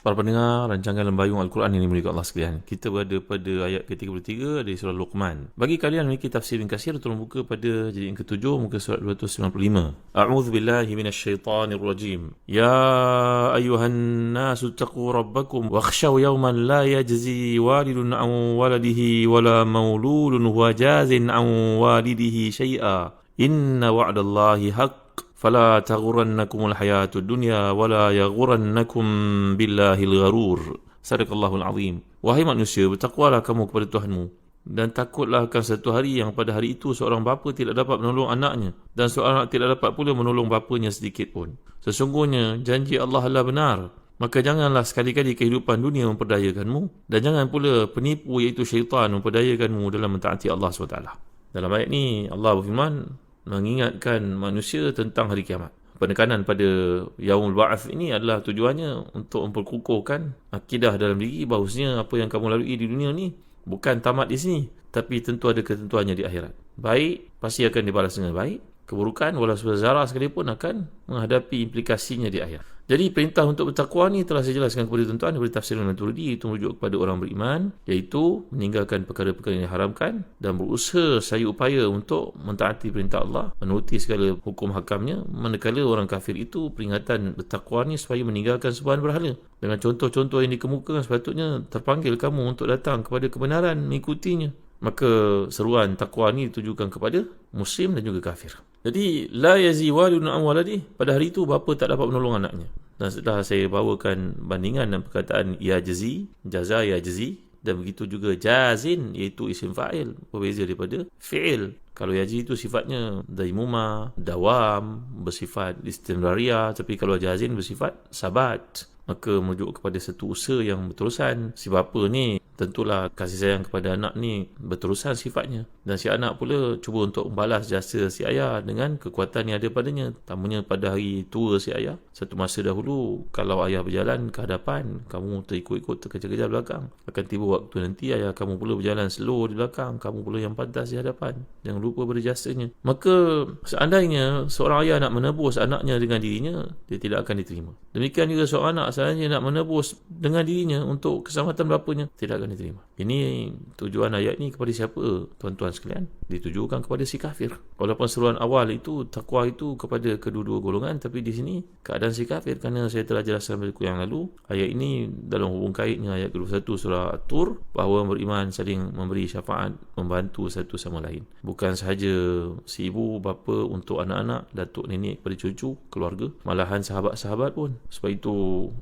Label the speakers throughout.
Speaker 1: Para pendengar rancangan lembayung Al-Quran ini milik Allah sekalian. Kita berada pada ayat ke-33 dari surah Luqman. Bagi kalian memiliki tafsir yang kasir, tolong buka pada jadi yang ke-7 muka surat 295. A'udzu billahi minasyaitonir rajim. Ya ayuhan nasu taqu rabbakum wakhshaw yawman la yajzi walidun an waladihi wala mauludun huwa jazin an walidihi syai'a. Inna wa'dallahi haqq فلا تغرنكم الحياة الدنيا ولا يغرنكم بالله الغرور. صدق الله العظيم وهي manusia bertakwalah kamu kepada Tuhanmu. Dan takutlah akan satu hari yang pada hari itu seorang bapa tidak dapat menolong anaknya. Dan seorang anak tidak dapat pula menolong bapanya sedikit pun. Sesungguhnya janji Allah adalah benar. Maka janganlah sekali-kali kehidupan dunia memperdayakanmu. Dan jangan pula penipu iaitu syaitan memperdayakanmu dalam mentaati Allah SWT. Dalam ayat ni Allah berfirman, mengingatkan manusia tentang hari kiamat. Penekanan pada Yaumul Ba'ath ini adalah tujuannya untuk memperkukuhkan akidah dalam diri bahawasanya apa yang kamu lalui di dunia ni bukan tamat di sini tapi tentu ada ketentuannya di akhirat. Baik pasti akan dibalas dengan baik. Keburukan walau sebesar sekalipun akan menghadapi implikasinya di akhirat. Jadi perintah untuk bertakwa ni telah saya jelaskan kepada tuan-tuan daripada tafsir Al-Maturidi itu merujuk kepada orang beriman iaitu meninggalkan perkara-perkara yang diharamkan dan berusaha saya upaya untuk mentaati perintah Allah menuruti segala hukum hakamnya manakala orang kafir itu peringatan bertakwa ni supaya meninggalkan sembahan berhala. Dengan contoh-contoh yang dikemukakan sepatutnya terpanggil kamu untuk datang kepada kebenaran mengikutinya maka seruan takwa ni ditujukan kepada muslim dan juga kafir jadi la yazi walidun an waladi pada hari itu bapa tak dapat menolong anaknya. Dan setelah saya bawakan bandingan dan perkataan ya jazi, jaza ya jazi dan begitu juga jazin iaitu isim fa'il berbeza daripada fi'il. Kalau yaji itu sifatnya daimuma, dawam, bersifat istimraria tapi kalau jazin bersifat sabat maka merujuk kepada satu usaha yang berterusan si bapa ni tentulah kasih sayang kepada anak ni berterusan sifatnya. Dan si anak pula cuba untuk membalas jasa si ayah dengan kekuatan yang ada padanya. Tamunya pada hari tua si ayah. Satu masa dahulu kalau ayah berjalan ke hadapan kamu terikut-ikut terkejar-kejar belakang. Akan tiba waktu nanti ayah kamu pula berjalan slow di belakang. Kamu pula yang pantas di hadapan. Jangan lupa pada jasanya. Maka seandainya seorang ayah nak menebus anaknya dengan dirinya dia tidak akan diterima. Demikian juga seorang anak seandainya nak menebus dengan dirinya untuk keselamatan bapanya tidak akan diterima. Ini tujuan ayat ini kepada siapa tuan-tuan sekalian? Ditujukan kepada si kafir. Walaupun seruan awal itu takwa itu kepada kedua-dua golongan tapi di sini keadaan si kafir kerana saya telah jelaskan pada yang lalu ayat ini dalam hubung kaitnya ayat ke-21 surah At-Tur bahawa beriman saling memberi syafaat membantu satu sama lain. Bukan sahaja si ibu bapa untuk anak-anak, datuk nenek kepada cucu, keluarga, malahan sahabat-sahabat pun. Sebab itu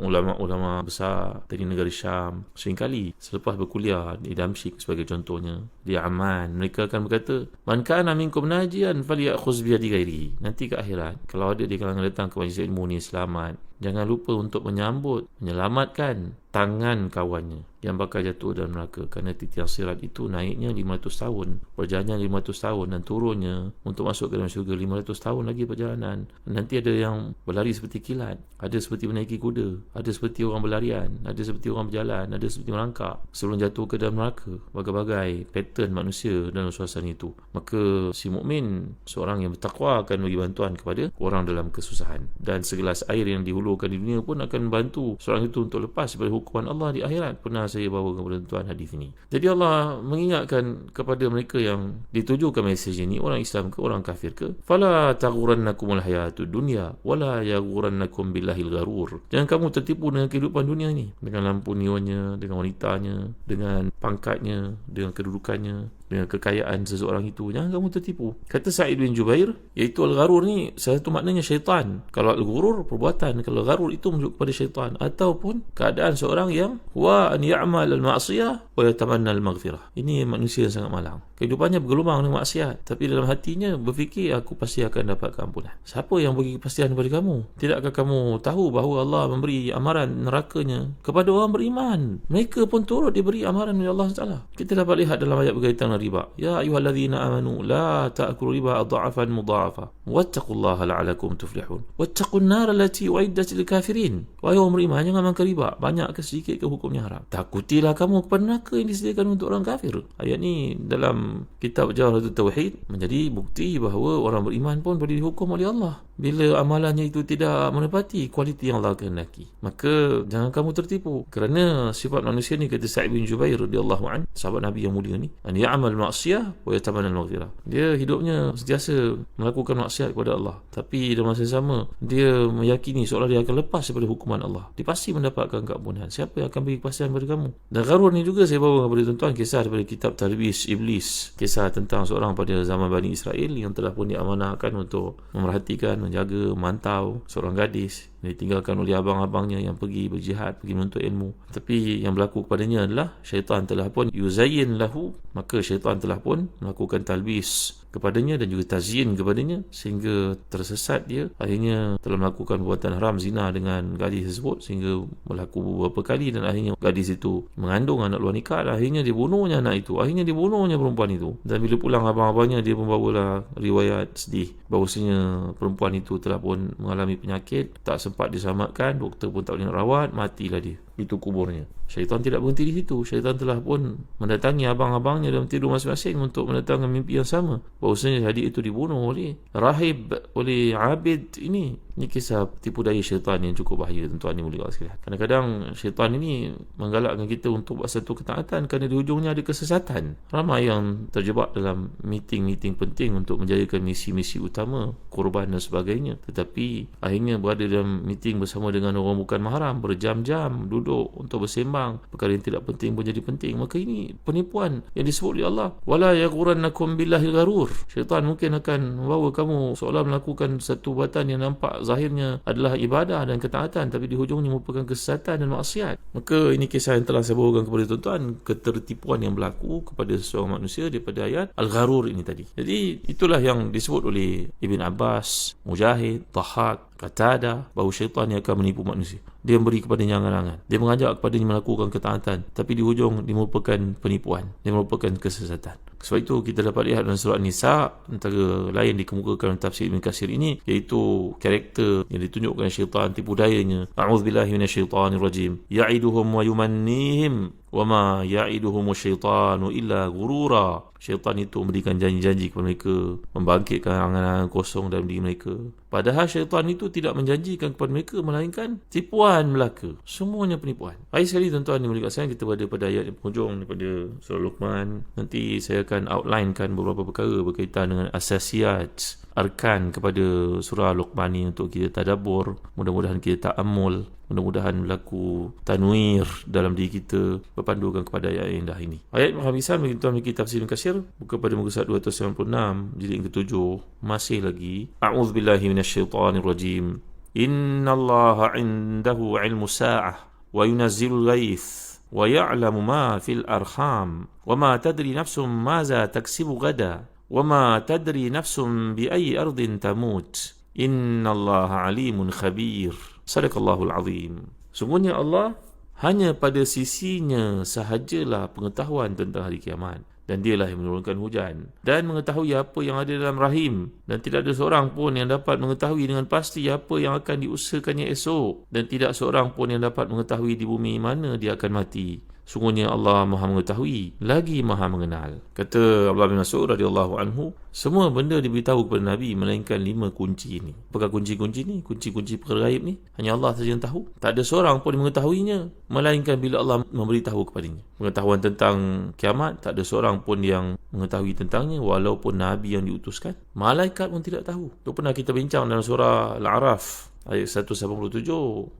Speaker 1: ulama-ulama besar dari negara Syam seringkali selepas berkuliah di Damsyik sebagai contohnya. Di Aman. Mereka akan berkata man kana minkum najian falyakhuz bi yadi ghairi nanti ke akhirat kalau ada di kalangan datang ke majlis ilmu ni selamat jangan lupa untuk menyambut menyelamatkan tangan kawannya yang bakal jatuh dalam neraka. Kerana titian sirat itu naiknya 500 tahun perjalanan 500 tahun dan turunnya untuk masuk ke dalam syurga 500 tahun lagi perjalanan. Nanti ada yang berlari seperti kilat ada seperti menaiki kuda ada seperti orang berlarian ada seperti orang berjalan ada seperti merangkak sebelum jatuh ke dalam neraka. Bagai-bagai pattern manusia dalam suasana itu. Maka si mukmin seorang yang bertakwa akan bagi bantuan kepada orang dalam kesusahan. Dan segelas air yang dihulurkan di dunia pun akan membantu seorang itu untuk lepas daripada hukuman Allah di akhirat pernah saya bawa kepada tuan hadis ini. Jadi Allah mengingatkan kepada mereka yang ditujukan mesej ini orang Islam ke orang kafir ke fala taghurannakumul hayatud dunya wala yaghurannakum billahil gharur. Jangan kamu tertipu dengan kehidupan dunia ini dengan lampu neonnya, dengan wanitanya, dengan pangkatnya, dengan kedudukannya. Dengan kekayaan seseorang itu. Jangan kamu tertipu. Kata Sa'id bin Jubair, iaitu al-gharur ni satu maknanya syaitan. Kalau al-ghurur perbuatan, kalau gharur itu menunjuk kepada syaitan ataupun keadaan seorang yang wa an ya'mal al-ma'siyah wa yatamanna al-maghfirah. Ini manusia yang sangat malang. Kehidupannya bergelumang dengan maksiat, tapi dalam hatinya berfikir aku pasti akan dapat keampunan. Siapa yang bagi kepastian kepada kamu? Tidakkah kamu tahu bahawa Allah memberi amaran nerakanya kepada orang beriman? Mereka pun turut diberi amaran oleh Allah Taala. Kita dapat lihat dalam ayat berkaitan dengan riba. Ya ayyuhallazina amanu la ta'kulu riba adha'afan mudha'afa. Wattaqullaha la'alakum tuflihun. Wattaqun nar allati uiddat lil kafirin. Wahai orang beriman jangan makan riba, banyak ke sedikit ke hukumnya haram. Takutilah kamu kepada neraka yang disediakan untuk orang kafir. Ayat ni dalam kitab Jawharatul Tauhid menjadi bukti bahawa orang beriman pun boleh dihukum oleh Allah bila amalannya itu tidak menepati kualiti yang Allah kehendaki maka jangan kamu tertipu kerana sifat manusia ni kata Sa'id bin Jubair radhiyallahu an sahabat Nabi yang mulia ni an ya'mal ma'siyah wa yatamanna al-maghfirah. Dia hidupnya sentiasa melakukan maksiat kepada Allah tapi dalam masa yang sama dia meyakini seolah dia akan lepas daripada hukuman Allah. Dia pasti mendapatkan keampunan. Siapa yang akan beri kepastian kepada kamu? Dan Gharur ni juga saya bawa kepada tuan-tuan kisah daripada kitab Talbis Iblis. Kisah tentang seorang pada zaman Bani Israel yang telah pun diamanahkan untuk memerhatikan menjaga, memantau seorang gadis ditinggalkan oleh abang-abangnya yang pergi berjihad, pergi menuntut ilmu. Tapi yang berlaku kepadanya adalah syaitan telah pun yuzayyin lahu, maka syaitan telah pun melakukan talbis kepadanya dan juga tazyin kepadanya sehingga tersesat dia. Akhirnya telah melakukan perbuatan haram zina dengan gadis tersebut sehingga berlaku beberapa kali dan akhirnya gadis itu mengandung anak luar nikah. Dan akhirnya dibunuhnya anak itu. Akhirnya dibunuhnya perempuan itu. Dan bila pulang abang-abangnya dia membawalah riwayat sedih bahawasanya perempuan itu telah pun mengalami penyakit tak sempat diselamatkan doktor pun tak boleh nak rawat matilah dia itu kuburnya. Syaitan tidak berhenti di situ. Syaitan telah pun mendatangi abang-abangnya dalam tidur masing-masing untuk mendatangkan mimpi yang sama. Bahawasanya adik itu dibunuh oleh rahib oleh abid ini ini kisah tipu daya syaitan yang cukup bahaya tuan-tuan ni mulia sekalian. Kadang-kadang syaitan ini menggalakkan kita untuk buat satu ketaatan kerana di hujungnya ada kesesatan. Ramai yang terjebak dalam meeting-meeting penting untuk menjayakan misi-misi utama, korban dan sebagainya. Tetapi akhirnya berada dalam meeting bersama dengan orang bukan mahram, berjam-jam duduk untuk bersembang. Perkara yang tidak penting pun jadi penting. Maka ini penipuan yang disebut oleh Allah. Wala yaqurannakum billahi gharur. Syaitan mungkin akan membawa kamu seolah melakukan satu buatan yang nampak zahirnya adalah ibadah dan ketaatan tapi di hujungnya merupakan kesesatan dan maksiat. Maka ini kisah yang telah saya bawakan kepada tuan-tuan ketertipuan yang berlaku kepada seorang manusia daripada ayat Al-Gharur ini tadi. Jadi itulah yang disebut oleh Ibn Abbas Mujahid Tahak Qatada bahawa syaitan yang akan menipu manusia. Dia memberi kepada angan-angan. Dia mengajak kepadanya melakukan ketaatan. Tapi di hujung dia merupakan penipuan. Dia merupakan kesesatan. Sebab itu kita dapat lihat dalam surat Nisa antara lain dikemukakan dalam tafsir Ibn Qasir ini iaitu karakter yang ditunjukkan syaitan tipu dayanya. A'udzubillahi minasyaitanirrajim. Ya'iduhum wa yumannihim wama ya'iduhum syaitanu illa gurura syaitan itu memberikan janji-janji kepada mereka membangkitkan angan-angan kosong dalam diri mereka. Padahal syaitan itu tidak menjanjikan kepada mereka melainkan tipuan belaka. Semuanya penipuan. Baik sekali tuan-tuan yang mulia kita berada pada ayat yang penghujung daripada surah Luqman. Nanti saya akan outlinekan beberapa perkara berkaitan dengan asasiat arkan kepada surah Luqman ini untuk kita tadabur mudah-mudahan kita ta'amul mudah-mudahan berlaku tanwir dalam diri kita berpandukan kepada ayat yang indah ini. Ayat penghabisan bagi tuan bagi tafsir kasir buka pada muka surat 296 jilid yang ketujuh masih lagi. A'udzubillahi minasyaitanirrajim innallaha indahu ilmu sa'ah wa yunazzilul ghaith wa ya'lamu ma fil arham wa ma tadri nafsum maza taksibu gada وما تدري نفس بأي أرض تموت إن الله عليم خبير صدق الله العظيم Sungguhnya Allah hanya pada sisinya sahajalah pengetahuan tentang hari kiamat dan dialah yang menurunkan hujan dan mengetahui apa yang ada dalam rahim dan tidak ada seorang pun yang dapat mengetahui dengan pasti apa yang akan diusahakannya esok dan tidak seorang pun yang dapat mengetahui di bumi mana dia akan mati Sungguhnya Allah Maha mengetahui lagi Maha mengenal. Kata Abdullah bin Mas'ud radhiyallahu anhu, semua benda diberitahu kepada Nabi melainkan lima kunci ini. Apakah kunci-kunci ini? Kunci-kunci perkara gaib ni? Hanya Allah saja yang tahu. Tak ada seorang pun mengetahuinya melainkan bila Allah memberitahu kepadanya. Pengetahuan tentang kiamat tak ada seorang pun yang mengetahui tentangnya walaupun Nabi yang diutuskan. Malaikat pun tidak tahu. Itu pernah kita bincang dalam surah Al-A'raf ayat 177.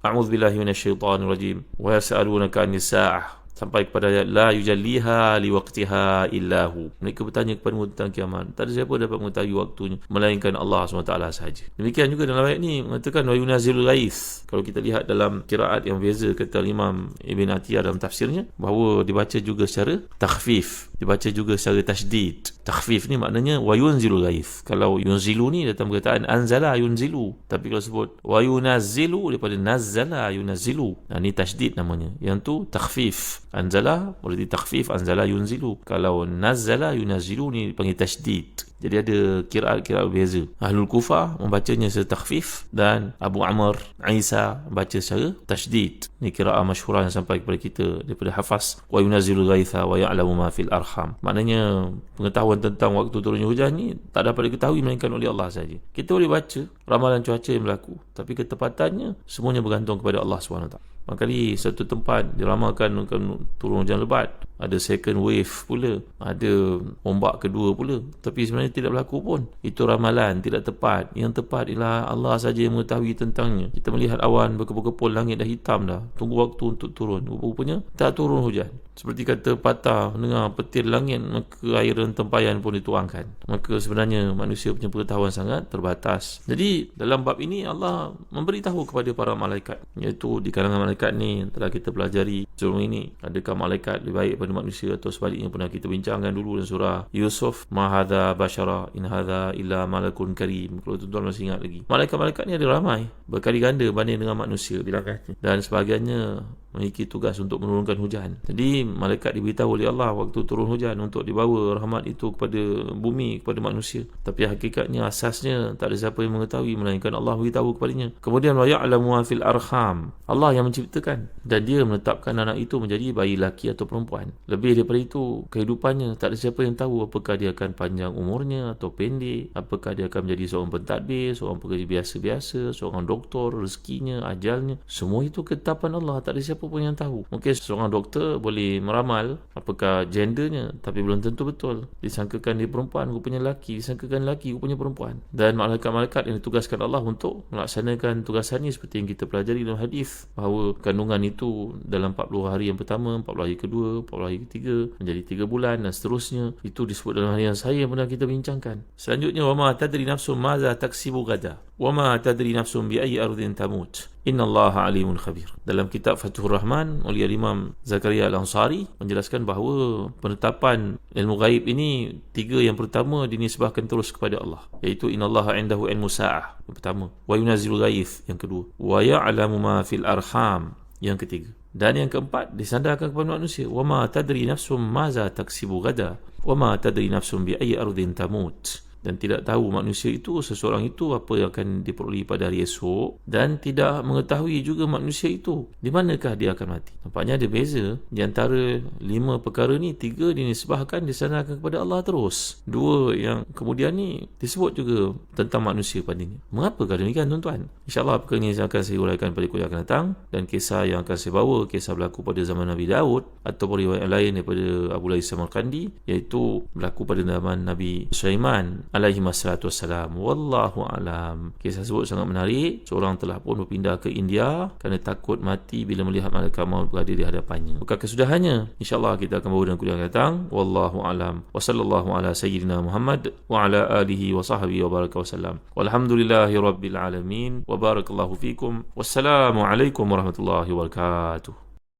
Speaker 1: A'udzubillahi minasyaitonirrajim. Wa yas'alunaka 'anis sa'ah sampai kepada ayat la yujalliha liwaqtiha illahu. Mereka bertanya kepada tentang kiamat. Tak ada siapa dapat mengetahui waktunya melainkan Allah SWT sahaja. Demikian juga dalam ayat ini mengatakan wa yunazilul ghais. Kalau kita lihat dalam kiraat yang berbeza kata Imam Ibn Atiyah dalam tafsirnya bahawa dibaca juga secara takhfif, dibaca juga secara tasydid. Takhfif ni maknanya wa yunzilul ghais. Kalau yunzilu ni datang perkataan anzala yunzilu. Tapi kalau sebut wa yunazzilu daripada nazzala yunazzilu. Nah ni tasydid namanya. Yang tu takhfif. Anzala boleh di takhfif anzala yunzilu. Kalau nazzala yunazzilu ni panggil tasydid. Jadi ada kiraat-kiraat berbeza. Ahlul Kufah membacanya secara takhfif dan Abu Amr Isa baca secara tasydid. Ini kiraat masyhurah yang sampai kepada kita daripada Hafaz wa yunazzilu ghaitha wa ya'lamu ma fil arham. Maknanya pengetahuan tentang waktu turunnya hujan ni tak dapat diketahui melainkan oleh Allah saja. Kita boleh baca ramalan cuaca yang berlaku, tapi ketepatannya semuanya bergantung kepada Allah SWT. Makali satu tempat diramalkan akan turun hujan lebat. Ada second wave pula. Ada ombak kedua pula. Tapi sebenarnya tidak berlaku pun. Itu ramalan, tidak tepat. Yang tepat ialah Allah saja yang mengetahui tentangnya. Kita melihat awan berkepul-kepul langit dah hitam dah. Tunggu waktu untuk turun. Rupa-rupanya tak turun hujan. Seperti kata patah dengar petir langit maka air dan tempayan pun dituangkan. Maka sebenarnya manusia punya pengetahuan sangat terbatas. Jadi dalam bab ini Allah memberitahu kepada para malaikat iaitu di kalangan malaikat ni telah kita pelajari sebelum ini adakah malaikat lebih baik daripada manusia atau sebaliknya pernah kita bincangkan dulu dalam surah Yusuf ma hadza bashara in hadza illa malakun karim. Kalau tuan-tuan masih ingat lagi. Malaikat-malaikat ni ada ramai berkali ganda banding dengan manusia bilangkannya. Dan sebagainya memiliki tugas untuk menurunkan hujan. Jadi malaikat diberitahu oleh Allah waktu turun hujan untuk dibawa rahmat itu kepada bumi, kepada manusia. Tapi hakikatnya asasnya tak ada siapa yang mengetahui melainkan Allah beritahu kepadanya. Kemudian wa ya'lamu fil arham. Allah yang menciptakan dan dia menetapkan anak itu menjadi bayi laki atau perempuan. Lebih daripada itu, kehidupannya tak ada siapa yang tahu apakah dia akan panjang umurnya atau pendek, apakah dia akan menjadi seorang pentadbir, seorang pekerja biasa-biasa, seorang doktor, rezekinya, ajalnya. Semua itu ketetapan Allah, tak ada siapa pun yang tahu. Mungkin seorang doktor boleh meramal apakah gendernya tapi belum tentu betul. Disangkakan dia perempuan, rupanya lelaki. Disangkakan lelaki, rupanya perempuan. Dan malaikat-malaikat yang ditugaskan Allah untuk melaksanakan tugasan ini seperti yang kita pelajari dalam hadis bahawa kandungan itu dalam 40 hari yang pertama, 40 hari kedua, 40 hari ketiga menjadi 3 bulan dan seterusnya. Itu disebut dalam hari yang saya yang pernah kita bincangkan. Selanjutnya wama tadri nafsu maza taksibu gada. Wama tadri nafsu bi ayyi ardin tamut. Allah alimun khabir. Dalam kitab Fathur Rahman oleh Imam Zakaria Al-Ansari menjelaskan bahawa penetapan ilmu gaib ini tiga. Yang pertama dinisbahkan terus kepada Allah iaitu Inna Allah indahu ilmu sa'ah yang pertama. Wa yunazil ghaith yang kedua. Wa ya'lamu ma fil arham yang ketiga. Dan yang keempat disandarkan kepada manusia. Wa ma tadri nafsum maza taksibu gada wa ma tadri nafsum bi ayyi ardin tamut dan tidak tahu manusia itu seseorang itu apa yang akan diperoleh pada hari esok. Dan tidak mengetahui juga manusia itu di manakah dia akan mati. Nampaknya ada beza di antara lima perkara ni tiga dinisbahkan disandarkan kepada Allah terus. Dua yang kemudian ni disebut juga tentang manusia pada ini. Mengapakah demikian tuan-tuan? insyaAllah perkara ini akan saya uraikan pada kuliah akan datang dan kisah yang akan saya bawa kisah berlaku pada zaman Nabi Daud atau riwayat lain daripada Abu Lais Samarkandi iaitu berlaku pada zaman Nabi Sulaiman alaihi wassalatu wassalam. Wallahu alam. Kisah tersebut sangat menarik. Seorang telah pun berpindah ke India kerana takut mati bila melihat malaikat maut berada di hadapannya. Bukan kesudahannya. Insyaallah kita akan bawa dalam kuliah datang. Wallahu alam. Wa sallallahu ala sayyidina Muhammad wa ala alihi wa sahbihi wa baraka wasallam. Walhamdulillahi rabbil alamin. Wa barakallahu fikum. Wassalamu alaikum warahmatullahi wabarakatuh